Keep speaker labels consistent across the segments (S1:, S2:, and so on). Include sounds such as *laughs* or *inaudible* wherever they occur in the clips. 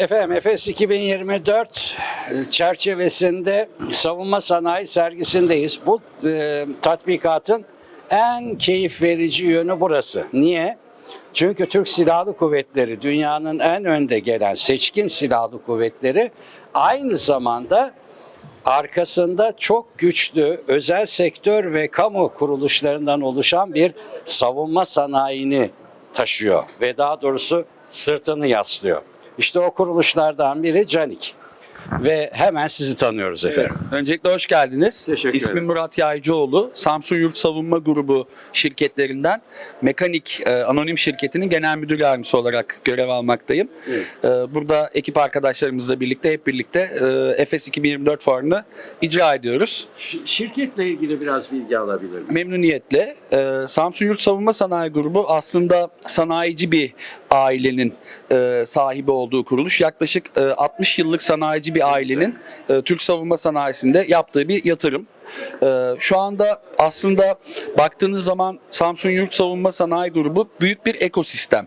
S1: Efendim Efes 2024 çerçevesinde savunma sanayi sergisindeyiz. Bu e, tatbikatın en keyif verici yönü burası. Niye? Çünkü Türk Silahlı Kuvvetleri dünyanın en önde gelen seçkin silahlı kuvvetleri aynı zamanda arkasında çok güçlü özel sektör ve kamu kuruluşlarından oluşan bir savunma sanayini taşıyor ve daha doğrusu sırtını yaslıyor. İşte o kuruluşlardan biri Canik. Ve hemen sizi tanıyoruz efendim.
S2: Öncelikle hoş geldiniz.
S1: Teşekkür
S2: İsmim
S1: ederim.
S2: Murat Yaycıoğlu. Samsun Yurt Savunma Grubu şirketlerinden Mekanik e, Anonim Şirketi'nin genel müdür yardımcısı olarak görev almaktayım.
S1: Evet.
S2: E, burada ekip arkadaşlarımızla birlikte hep birlikte e, Efes 2024 fuarını icra ediyoruz.
S1: Ş- Şirketle ilgili biraz bilgi alabilir miyim?
S2: Memnuniyetle. E, Samsun Yurt Savunma Sanayi Grubu aslında sanayici bir ailenin e, sahibi olduğu kuruluş. Yaklaşık e, 60 yıllık sanayici bir ailenin e, Türk savunma sanayisinde yaptığı bir yatırım. E, şu anda aslında baktığınız zaman Samsun Yurt Savunma Sanayi Grubu büyük bir ekosistem.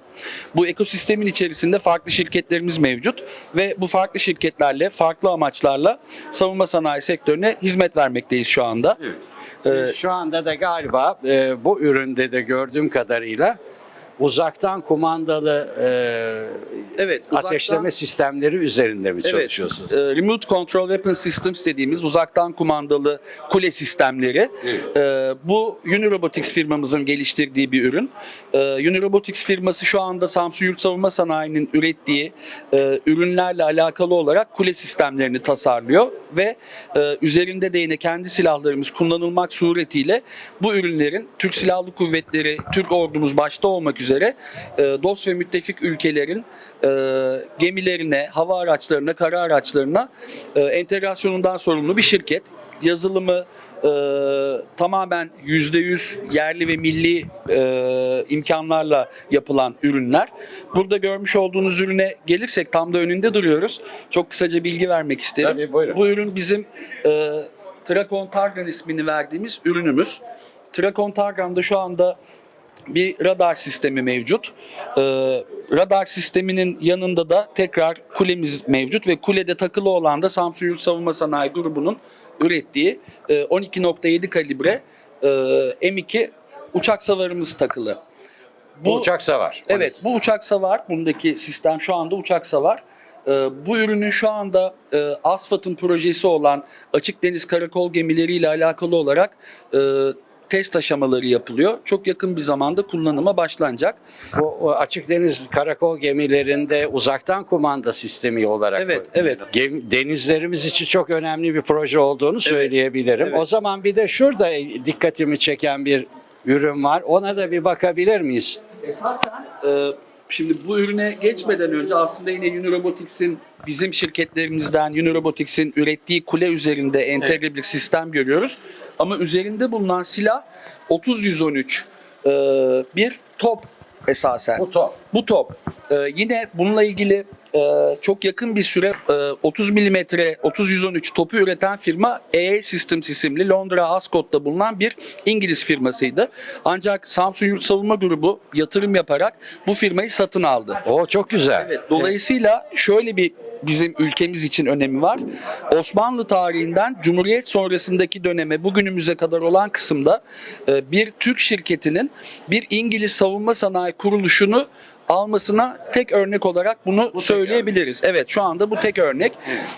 S2: Bu ekosistemin içerisinde farklı şirketlerimiz mevcut ve bu farklı şirketlerle, farklı amaçlarla savunma sanayi sektörüne hizmet vermekteyiz şu anda. E,
S1: Şu anda da galiba e, bu üründe de gördüğüm kadarıyla uzaktan kumandalı e,
S2: Evet, uzaktan-
S1: ateşleme sistemleri üzerinde mi çalışıyorsunuz?
S2: Evet, e, Remote Control Weapon Systems dediğimiz uzaktan kumandalı kule sistemleri.
S1: Evet.
S2: E, bu Unirobotics firmamızın geliştirdiği bir ürün. E, Unirobotics firması şu anda Samsun Yurt Savunma Sanayi'nin ürettiği e, ürünlerle alakalı olarak kule sistemlerini tasarlıyor ve e, üzerinde de yine kendi silahlarımız kullanılmak suretiyle bu ürünlerin Türk Silahlı Kuvvetleri, Türk ordumuz başta olmak üzere e, dost ve müttefik ülkelerin e, gemilerine, hava araçlarına, kara araçlarına e, entegrasyonundan sorumlu bir şirket. Yazılımı e, tamamen %100 yerli ve milli e, imkanlarla yapılan ürünler. Burada görmüş olduğunuz ürüne gelirsek tam da önünde duruyoruz. Çok kısaca bilgi vermek isterim.
S1: Tabii, buyurun.
S2: Bu ürün bizim e, Trakon Targan ismini verdiğimiz ürünümüz. Trakon Targan'da şu anda bir radar sistemi mevcut. Ee, radar sisteminin yanında da tekrar kulemiz mevcut ve kulede takılı olan da Samsun Yurt Savunma Sanayi Grubu'nun ürettiği e, 12.7 kalibre e, M2 uçak savarımız takılı.
S1: Bu uçak savar.
S2: Evet, bu uçak savar. Bundaki sistem şu anda uçak savar. Ee, bu ürünün şu anda e, ASFAD'ın projesi olan açık deniz karakol gemileriyle alakalı olarak e, test aşamaları yapılıyor. Çok yakın bir zamanda kullanıma başlanacak.
S1: Bu o açık deniz karakol gemilerinde uzaktan kumanda sistemi olarak
S2: Evet, evet.
S1: Gem- denizlerimiz için çok önemli bir proje olduğunu söyleyebilirim.
S2: evet.
S1: O zaman bir de şurada dikkatimi çeken bir ürün var. Ona da bir bakabilir miyiz?
S2: Esasen e, şimdi bu ürüne geçmeden önce aslında yine Unirobotics'in bizim şirketlerimizden Unirobotics'in ürettiği kule üzerinde entegre bir sistem görüyoruz. Ama üzerinde bulunan silah 30-113 e, bir top esasen.
S1: Bu top.
S2: Bu top. Ee, yine bununla ilgili e, çok yakın bir süre e, 30 mm 30-113 topu üreten firma EA Systems isimli Londra Ascot'ta bulunan bir İngiliz firmasıydı. Ancak Samsung Yurt Savunma Grubu yatırım yaparak bu firmayı satın aldı.
S1: O çok güzel.
S2: Evet, dolayısıyla şöyle bir bizim ülkemiz için önemi var. Osmanlı tarihinden Cumhuriyet sonrasındaki döneme bugünümüze kadar olan kısımda e, bir Türk şirketinin bir İngiliz savunma sanayi kuruluşunu almasına tek örnek olarak bunu söyleyebiliriz. Evet şu anda bu tek örnek.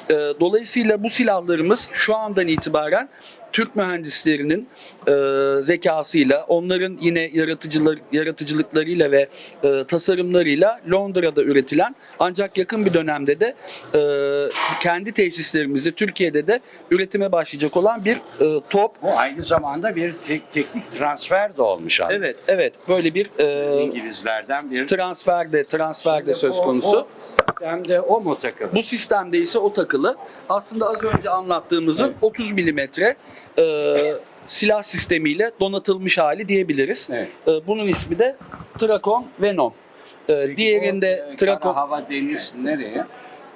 S2: E, Dolayısıyla bu silahlarımız şu andan itibaren Türk mühendislerinin e, zekasıyla, onların yine yaratıcılar, yaratıcılıklarıyla ve e, tasarımlarıyla Londra'da üretilen ancak yakın bir dönemde de e, kendi tesislerimizde Türkiye'de de üretime başlayacak olan bir e, top.
S1: Bu aynı zamanda bir tek- teknik transfer de olmuş abi.
S2: Evet, evet böyle bir e,
S1: İngilizlerden bir
S2: transfer de transfer de söz konusu.
S1: Hem de o mu takılı?
S2: Bu sistemde ise o takılı. Aslında az önce anlattığımızın 30 milimetre e, silah sistemiyle donatılmış hali diyebiliriz.
S1: Evet.
S2: E, bunun ismi de Trakon Venom. E, diğerinde
S1: O, e,
S2: Trakon.
S1: Hava deniz nereye?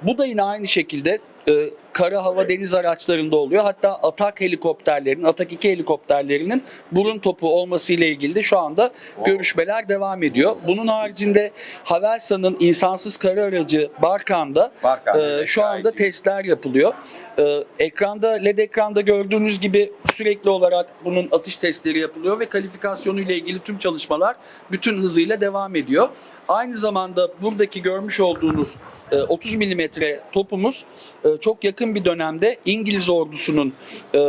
S2: Bu da yine aynı şekilde e, kara hava deniz araçlarında oluyor. Hatta atak helikopterlerinin, atak 2 helikopterlerinin burun topu olması ile ilgili de şu anda görüşmeler devam ediyor. Bunun haricinde Havelsan'ın insansız kara aracı Barkan'da
S1: Barkan,
S2: e,
S1: evet,
S2: şu anda
S1: gayet iyi.
S2: testler yapılıyor. E, ekranda LED ekranda gördüğünüz gibi sürekli olarak bunun atış testleri yapılıyor ve kalifikasyonu ile ilgili tüm çalışmalar bütün hızıyla devam ediyor. Aynı zamanda buradaki görmüş olduğunuz e, 30 milimetre topumuz e, çok yakın bir dönemde İngiliz ordusunun e,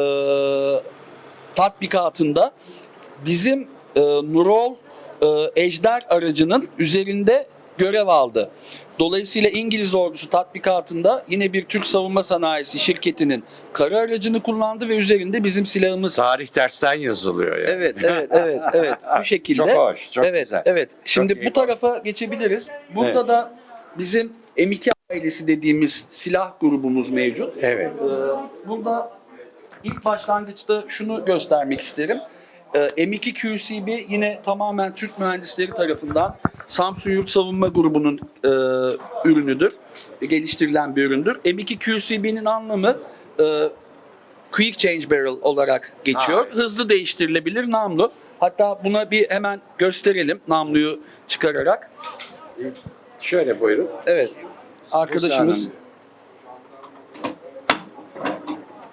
S2: tatbikatında bizim e, Nurol e, Ejder aracının üzerinde görev aldı. Dolayısıyla İngiliz ordusu tatbikatında yine bir Türk savunma sanayisi şirketinin kara aracını kullandı ve üzerinde bizim silahımız
S1: Tarih tersten yazılıyor yani.
S2: Evet, evet, evet, evet. *laughs* Bu şekilde.
S1: Çok hoş, çok
S2: evet,
S1: güzel.
S2: evet. Şimdi
S1: iyi.
S2: bu tarafa geçebiliriz. Burada
S1: Evet.
S2: da bizim M2 ailesi dediğimiz silah grubumuz mevcut.
S1: Evet.
S2: Ee, burada ilk başlangıçta şunu göstermek isterim. Ee, M2 QCB yine tamamen Türk mühendisleri tarafından Samsun Yurt Savunma Grubu'nun e, ürünüdür. Geliştirilen bir üründür. M2 QCB'nin anlamı e, Quick Change Barrel olarak geçiyor.
S1: Ha.
S2: Hızlı değiştirilebilir namlu. Hatta buna bir hemen gösterelim namluyu çıkararak.
S1: Şöyle buyurun.
S2: Evet. Arkadaşımız.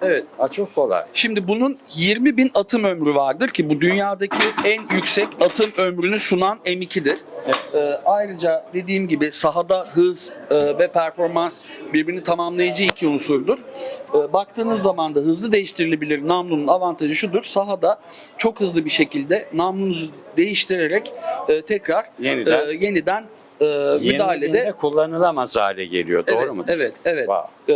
S2: Evet.
S1: Ha, çok kolay.
S2: Şimdi bunun 20 bin atım ömrü vardır ki bu dünyadaki en yüksek atım ömrünü sunan M2'dir. Ee, ayrıca dediğim gibi sahada hız e, ve performans birbirini tamamlayıcı iki unsurdur. Ee, baktığınız zaman da hızlı değiştirilebilir namlunun avantajı şudur. Sahada çok hızlı bir şekilde namlunuzu değiştirerek e, tekrar
S1: Yeniden.
S2: e, yeniden e, müdahalede
S1: kullanılamaz hale geliyor. Doğru
S2: evet,
S1: mu?
S2: Evet, evet.
S1: Wow.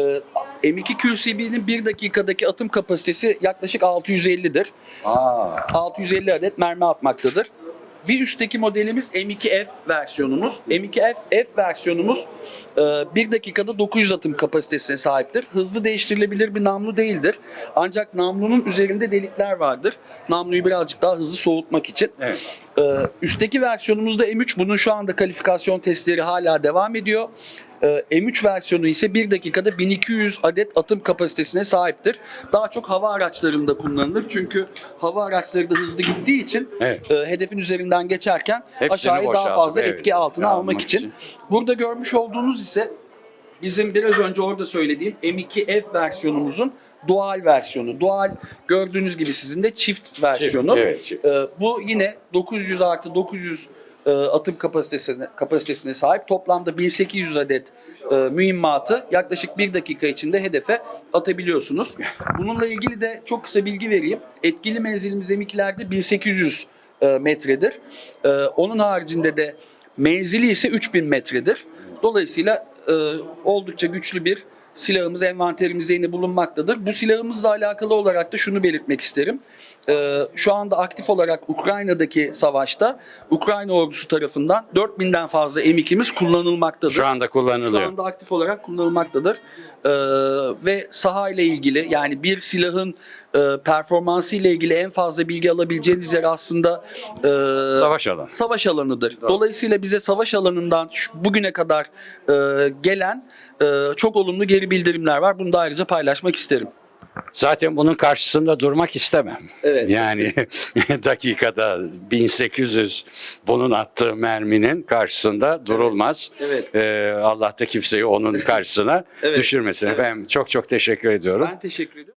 S2: Ee, M2 QCB'nin bir dakikadaki atım kapasitesi yaklaşık 650'dir.
S1: Aa,
S2: 650 adet mermi atmaktadır. Bir üstteki modelimiz M2F versiyonumuz. M2F F versiyonumuz e, bir dakikada 900 atım kapasitesine sahiptir. Hızlı değiştirilebilir bir namlu değildir. Ancak namlunun üzerinde delikler vardır. Namluyu birazcık daha hızlı soğutmak için.
S1: evet.
S2: Ee, üstteki versiyonumuzda M3. Bunun şu anda kalifikasyon testleri hala devam ediyor. Ee, M3 versiyonu ise 1 dakikada 1200 adet atım kapasitesine sahiptir. Daha çok hava araçlarında kullanılır. Çünkü hava araçları da hızlı gittiği için
S1: Evet.
S2: e, hedefin üzerinden geçerken
S1: Hepsini
S2: aşağıya daha
S1: boşaltıp,
S2: fazla
S1: evet,
S2: etki altına
S1: almak
S2: almak için.
S1: için.
S2: Burada görmüş olduğunuz ise bizim biraz önce orada söylediğim M2F versiyonumuzun dual versiyonu. Dual gördüğünüz gibi sizin de çift versiyonu.
S1: evet, çift.
S2: Ee, bu yine 900 artı 900 e, atım kapasitesine, kapasitesine sahip. Toplamda 1800 adet e, mühimmatı yaklaşık bir dakika içinde hedefe atabiliyorsunuz. Bununla ilgili de çok kısa bilgi vereyim. Etkili menzilimiz M2'lerde 1800 e, metredir. E, onun haricinde de menzili ise 3000 metredir. Dolayısıyla e, oldukça güçlü bir silahımız envanterimizde yine bulunmaktadır. Bu silahımızla alakalı olarak da şunu belirtmek isterim. Ee, şu anda aktif olarak Ukrayna'daki savaşta Ukrayna ordusu tarafından 4000'den fazla M2'miz kullanılmaktadır.
S1: Şu anda
S2: Şu
S1: kullanılıyor.
S2: anda aktif olarak kullanılmaktadır. Ee, ve saha ile ilgili yani bir silahın e, performansı ile ilgili en fazla bilgi alabileceğiniz yer aslında e,
S1: Savaş alanı.
S2: savaş alanıdır. Dolayısıyla bize savaş alanından şu- bugüne kadar e, gelen e, çok olumlu geri bildirimler var. Bunu da ayrıca paylaşmak isterim.
S1: Zaten bunun karşısında durmak istemem.
S2: Evet.
S1: Yani *laughs* dakikada 1800 bunun attığı merminin karşısında durulmaz.
S2: Evet.
S1: Ee, Allah da kimseyi onun karşısına *laughs*
S2: Evet.
S1: düşürmesin.
S2: Evet.
S1: Efendim çok çok teşekkür ediyorum.
S2: Ben teşekkür ediyorum.